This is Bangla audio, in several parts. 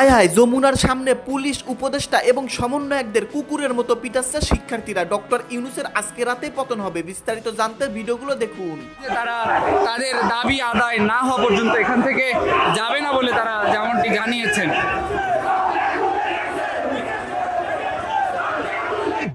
হায় হায় যমুনার সামনে পুলিশ উপদেষ্টা এবং সমন্বয়কদের কুকুরের মতো পিটাচ্ছে শিক্ষার্থীরা। ডক্টর ইউনুসের আজকে রাতে পতন হবে বিস্তারিত জানতে ভিডিওগুলো দেখুন। তারা তাদের দাবি আদায় না হওয়া পর্যন্ত এখান থেকে যাবে না বলে তারা যেমনটি জানিয়েছেন।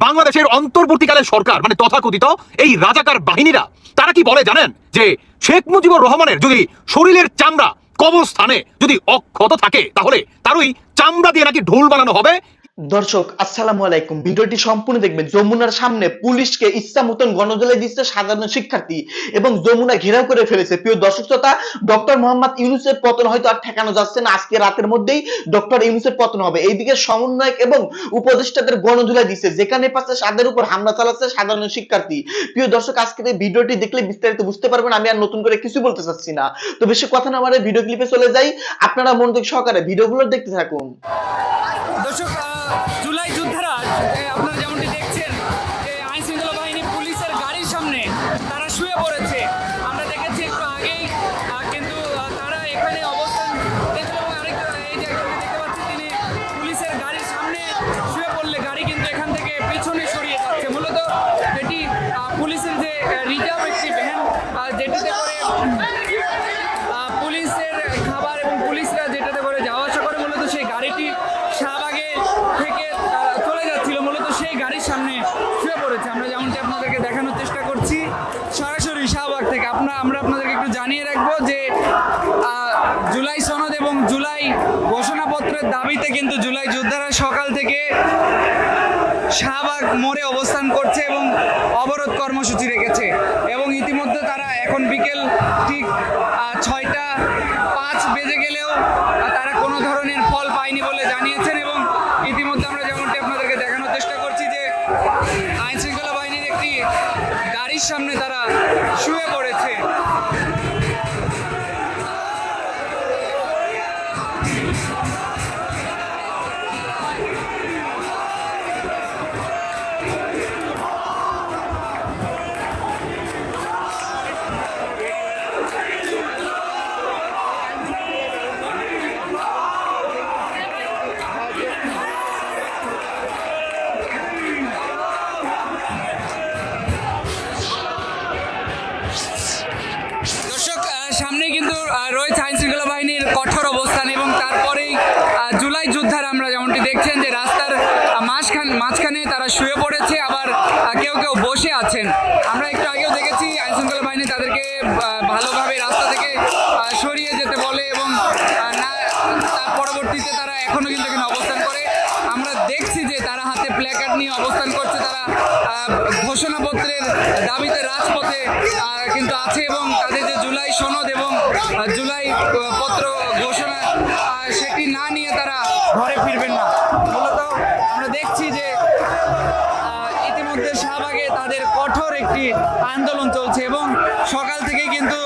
বাংলাদেশের অন্তর্বর্তীকালে সরকার মানে তথাকথিত এই রাজাকার বাহিনীরা তারা কি বলে জানেন? যে শেখ মুজিবুর রহমানের যদি শরীরের চামড়া কবরস্থানে যদি অক্ষত থাকে তাহলে তারই চামড়া দিয়ে নাকি ঢোল বানানো হবে। দর্শক, আসসালামু আলাইকুম। ভিডিওটি সম্পূর্ণ দেখবেন। যমুনার সামনে পুলিশকে ইচ্ছা মতন গণজলে দিচ্ছে সাধারণ শিক্ষার্থী এবং যমুনা ঘেরাও করে ফেলেছে। প্রিয় দর্শক শ্রোতা, ডক্টর মোহাম্মদ ইউনুসের পতন হয়তো আর ঠেকানো যাচ্ছে না। আজকে রাতের মধ্যেই ডক্টর ইউনুসের পতন হবে। এইদিকে সমন্বয়ক এবং উপদেষ্টাদের গণজলে দিচ্ছে, যেখানে পাচ্ছে তাদের উপর হামলা চালাচ্ছে সাধারণ শিক্ষার্থী। প্রিয় দর্শক আজকের এই ভিডিওটি দেখলে বিস্তারিত বুঝতে পারবেন, আমি আর নতুন করে কিছু বলতে চাচ্ছি না। তো বেশি কথা না আমার ভিডিও ক্লিপে চলে যাই। আপনারা মনোযোগ সহকারে ভিডিওগুলো দেখতে থাকুন। দর্শক জুলাই যোদ্ধারা আপনারা আমরা আপনাদেরকে একটু জানিয়ে রাখব যে জুলাই সনদ এবং জুলাই ঘোষণাপত্রের দাবিতে কিন্তু জুলাই যোদ্ধারা সকাল থেকে শাহবাগ মোড়ে অবস্থান করছে এবং অবরোধ কর্মসূচি রেখেছে এবং ইতিমধ্যে তারা এখন বিকেল ঠিক ছয়টা পাঁচ বেজে গেলেও তারা কোনো ধরনের ফল পায়নি বলে জানিয়েছেন এবং ইতিমধ্যে আমরা যেমনটি আপনাদেরকে দেখানোর চেষ্টা করছি যে আইন শৃঙ্খলা বাহিনীর একটি গাড়ির সামনে শুয়ে পড়েছে। মাঝখান তারা শুয়ে পড়েছে, আবার কেউ কেউ বসে আছেন। আমরা একটু আগেও দেখেছি আইন শৃঙ্খলা বাহিনী তাদেরকে ভালোভাবে রাস্তা থেকে সরিয়ে যেতে বলে এবং না, তার পরবর্তীতে তারা এখনও কিন্তু এখানে অবস্থান করে। আমরা দেখছি যে তারা হাতে প্ল্যাকার্ড নিয়ে অবস্থান করছে, তারা ঘোষণাপত্রের দাবিতে রাজপথে কিন্তু আছে এবং তাদের যে জুলাই সনদ এবং পত্র ঘোষণা সেটি না নিয়ে তারা ঘরে ফিরবেন না। মূলত আমরা দেখছি যে ইতিমধ্যে শাহবাগে তাদের কঠোর একটি আন্দোলন চলছে এবং সকাল থেকেই কিন্তু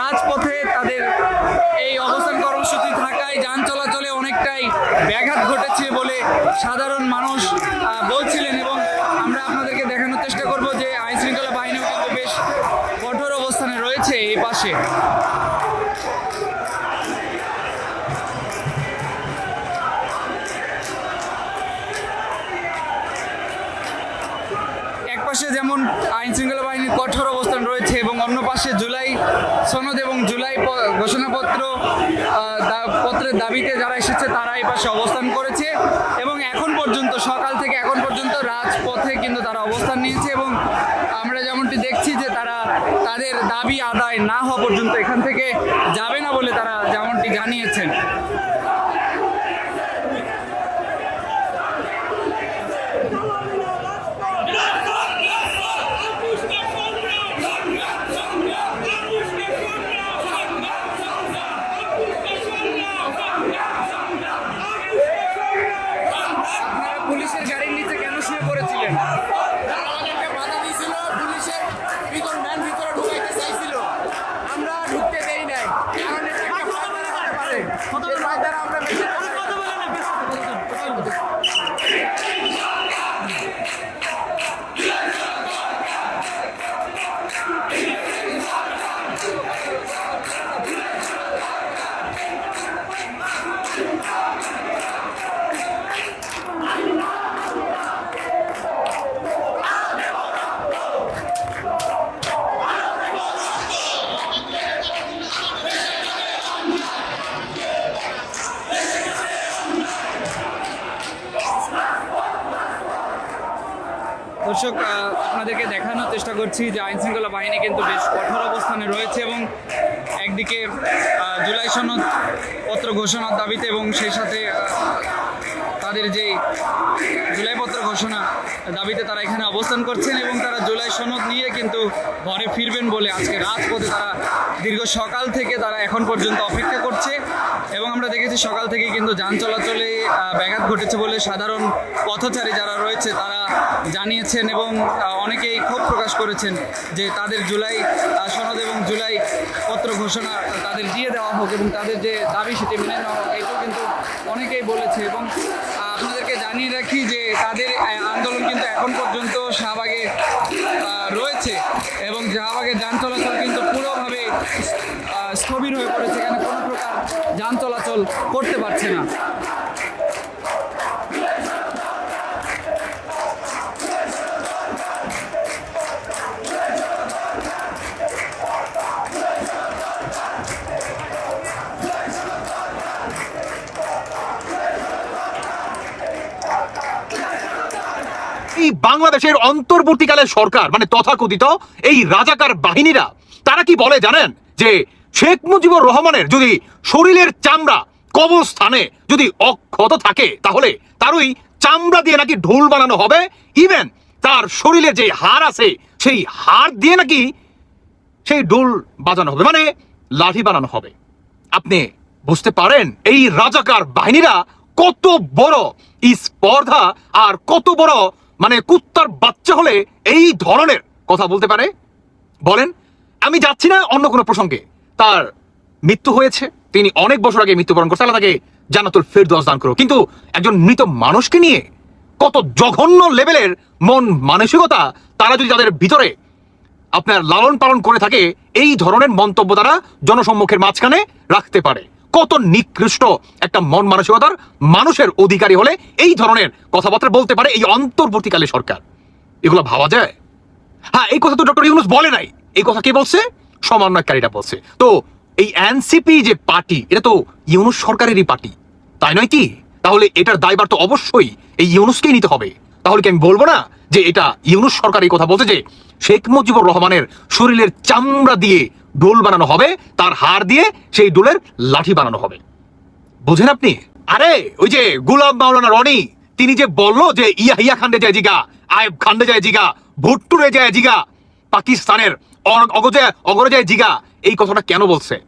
রাজপথে তাদের এই অবস্থান কর্মসূচি থাকায় যান চলাচলে অনেকটাই ব্যাঘাত ঘটেছে বলে সাধারণ মানুষ বলছিলেন এবং আমরা আপনাদেরকে দেখানোর চেষ্টা করব যে আইন শৃঙ্খলা বাহিনীও কিন্তু বেশ কঠোর অবস্থানে রয়েছে এই পাশে। পাশে যেমন আইন শৃঙ্খলা বাহিনীর কঠোর অবস্থান রয়েছে এবং অন্য পাশে জুলাই সনদ এবং জুলাই ঘোষণাপত্র পত্রের দাবিতে যারা এসেছে তারা এই পাশে অবস্থান করেছে এবং এখন পর্যন্ত, সকাল থেকে এখন পর্যন্ত রাজপথে কিন্তু তারা অবস্থান নিয়েছে এবং আমরা যেমনটি দেখছি যে তারা তাদের দাবি আদায় না হওয়া পর্যন্ত এখান থেকে যাবে না বলে তারা যেমনটি জানিয়েছেন। চেষ্টা করছি যে আইন শৃঙ্খলা বাহিনী কিন্তু বেশ কঠোর অবস্থানে রয়েছে এবং একদিকে জুলাই সনদ পত্র ঘোষণার দাবিতে এবং সেই সাথে তাদের যে জুলাই পত্র ঘোষণা দাবিতে তারা এখানে অবস্থান করছেন এবং তারা জুলাই সনদ নিয়ে কিন্তু ঘরে ফিরবেন বলে আজকে রাজপথে তারা দীর্ঘ সকাল থেকে তারা এখন পর্যন্ত অপেক্ষা করছে। এবং আমরা দেখেছি সকাল থেকে কিন্তু যান চলাচলে ব্যাঘাত ঘটেছে বলে সাধারণ পথচারী যারা রয়েছে তারা জানিয়েছেন এবং অনেকেই ক্ষোভ প্রকাশ করেছেন যে তাদের জুলাই সনদ এবং জুলাই পত্র ঘোষণা তাদের দিয়ে দেওয়া হোক এবং তাদের যে দাবি সেটি মেনে নেওয়া হোক, এটাও কিন্তু অনেকেই বলেছে এবং আপনাদেরকে জানিয়ে রাখি যে তাদের আন্দোলন কিন্তু এখন পর্যন্ত শাহবাগে রয়েছে এবং শাহবাগের যান চলাচল কিন্তু পুরোভাবে স্থবির হয়ে পড়েছে। এখানে কোনো যান চলাচল করতে পারছে না। এই বাংলাদেশের অন্তর্বর্তীকালে সরকার মানে তথাকথিত এই রাজাকার বাহিনীরা, তারা কি বলে জানেন যে শেখ মুজিবুর রহমানের যদি শরীরের চামড়া কবরস্থানে যদি অক্ষত থাকে, তাহলে তার ওই চামড়া দিয়ে নাকি ঢোল বানানো হবে। ইভেন তার শরীরে যে হাড় আছে, সেই হাড় দিয়ে নাকি সেই ঢোল বাজানো হবে মানে লাঠি বানানো হবে। আপনি বুঝতে পারেন এই রাজাকার বাহিনীরা কত বড় স্পর্ধা আর কত বড় মানে কুত্তার বাচ্চা হলে এই ধরনের কথা বলতে পারে? বলেন, আমি যাচ্ছি না অন্য কোনো প্রসঙ্গে। তার মৃত্যু হয়েছে। তিনি অনেক বছর আগে মৃত্যুবরণ করছে আল্লাহ তাকে জান্নাতুল ফেরদৌস দান করো কিন্তু একজন মৃত মানুষকে নিয়ে কত জঘন্য লেভেলের মন মানসিকতা তারা যদি তাদের ভিতরে আপনার লালন পালন করে থাকে, এই ধরনের মন্তব্য দ্বারা জনসম্মুখের মাঝখানে রাখতে পারে। কত নিকৃষ্ট একটা মন মানসিকতার মানুষের অধিকারী হলে এই ধরনের কথাবার্তা বলতে পারে এই অন্তর্বর্তীকালে সরকার। এগুলো ভাবা যায়? হ্যাঁ এই কথা তো ডক্টর ইউনুস বলে নাই। এই কথা কে বলছে? সমন্বয়কারীরা বলছে। তো এই এনসিপি যে পার্টি, এটা তো ইউনুস সরকারেরই পার্টি, তাই নয় কি? তাহলে এটার দায়বার তো অবশ্যই এই ইউনুসকেই নিতে হবে। তাহলে কি আমি বলব না যে এটা ইউনুস সরকার কথা বলছে যে শেখ মুজিবুর রহমানের শরীরের চামড়া দিয়ে ডোল বানানো হবে, তার হাড় দিয়ে সেই ডোলের লাঠি বানানো হবে। বুঝেন আপনি? আরে, ওই যে গুলাম মাওলানা রনি, তিনি যে বলল যে ইয়া হিয়া খান্ডে যায় জিগা, আয়েব খান্ডে যায় জিগা, ভুট্টুরে যায় জিগা, পাকিস্তানের অগজে অগরে যায় জিগা। এই কথাটা কেন বলছে?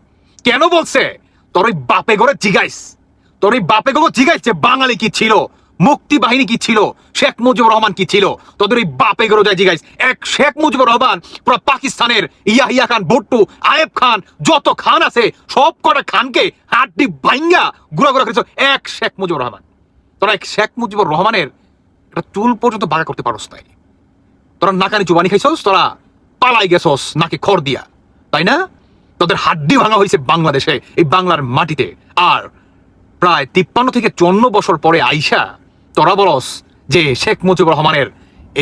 কেন বলছে? তোর ওই বাপে ঘরে জিগাইস। তোর ওই বাপে ঘরে জিগাইস বাঙালি কি ছিল? মুক্তি বাহিনী কি ছিল? শেখ মুজিবুর রহমান কি ছিল? তোদের ওই বাপে ঘরে যায় জিগাইস। এক শেখ মুজিবুর রহমান, পুরো পাকিস্তানের ইয়া হিয়া খান, ভুট্টু, আয়েব খান, যত খান আছে, সব কটা খানকে হাড্ডি ভাঙ্গা গুড়া গুড়া করেছ। এক শেখ মুজিবুর রহমান। তোরা এক শেখ মুজিবুর রহমানের একটা চুল পর্যন্ত বাঁকা করতে পারস তাই। তোরা নাকানি চুবানি খাইছস? তোরা পালাই গেছস নাকি খড় দিয়া, তাই না? তোদের হাড্ডি ভাঙা হয়েছে বাংলাদেশে, এই বাংলার মাটিতে। আর প্রায় তিপ্পান্ন থেকে চন্ন বছর পরে আইসা তোরা বলস যে শেখ মুজিবুর রহমানের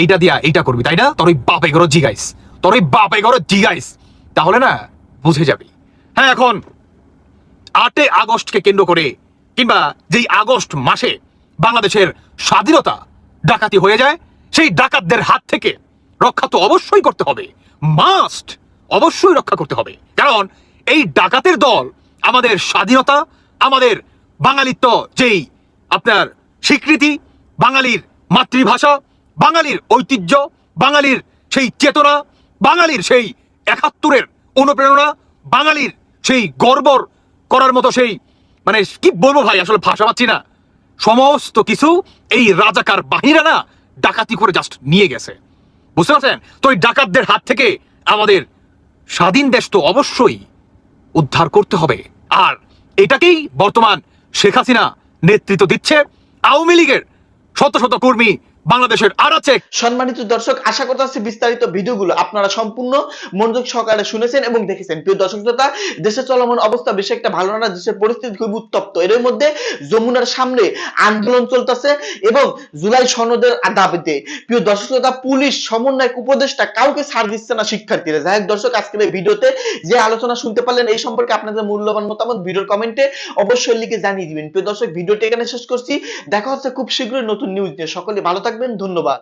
এইটা দিয়া এইটা করবি, তাই না? তোর ওই বাপে ঘর জিগাইস, তোর ওই বাপে ঘর জিগাইস, তাহলে না বুঝে যাবি। হ্যাঁ এখন আটে আগস্টকে কেন্দ্র করে কিংবা যেই আগস্ট মাসে বাংলাদেশের স্বাধীনতা ডাকাতি হয়ে যায়, সেই ডাকাতদের হাত থেকে রক্ষা তো অবশ্যই করতে হবে। মাস্ট অবশ্যই রক্ষা করতে হবে। কারণ এই ডাকাতের দল আমাদের স্বাধীনতা, আমাদের বাঙালিত্ব যেই আপনার স্বীকৃতি, বাঙালির মাতৃভাষা, বাঙালির ঐতিহ্য, বাঙালির সেই চেতনা, বাঙালির সেই একাত্তরের অনুপ্রেরণা, বাঙালির সেই গর্বর করার মতো সেই মানে কি বলব ভাই, আসলে ভাষা পাচ্ছি না। সমস্ত কিছু এই রাজাকার বাহিনীরা না ডাকাতি করে জাস্ট নিয়ে গেছে। বুঝতে পারছেন? তো ওই ডাকাতদের হাত থেকে আমাদের স্বাধীন দেশ তো অবশ্যই উদ্ধার করতে হবে। আর এটাকেই বর্তমান শেখ হাসিনা নেতৃত্ব দিচ্ছে আওয়ামী লীগের শত শত কর্মী বাংলাদেশের আর আছে সম্মানিত দর্শক, আশা করতে পারছি বিস্তারিত ভিডিওগুলো আপনারা সম্পূর্ণ মনোযোগ সহকারে শুনেছেন এবং দেখেছেন। প্রিয় দর্শক শ্রোতা, দেশের চলমান অবস্থা বেশি একটা ভালো না, দেশের পরিস্থিতি খুবই উত্তপ্ত। এর মধ্যে যমুনার সামনে আন্দোলন চলতেছে এবং জুলাই সনদের দাবিতে। প্রিয় দর্শক শ্রোতা, পুলিশ সমন্বয়ক উপদেষ্টা কাউকে ছাড় দিচ্ছে না শিক্ষার্থীরা। যাই হোক দর্শক, আজকের এই ভিডিওতে যে আলোচনা শুনতে পারলেন এই সম্পর্কে আপনাদের মূল্যবান মতামত ভিডিওর কমেন্টে অবশ্যই লিখে জানিয়ে দিবেন। প্রিয় দর্শক, ভিডিওটি এখানে শেষ করছি। দেখা হচ্ছে খুব শীঘ্রই নতুন নিউজ নিয়ে। সকলে ভালো থাকবেন ধন্যবাদ।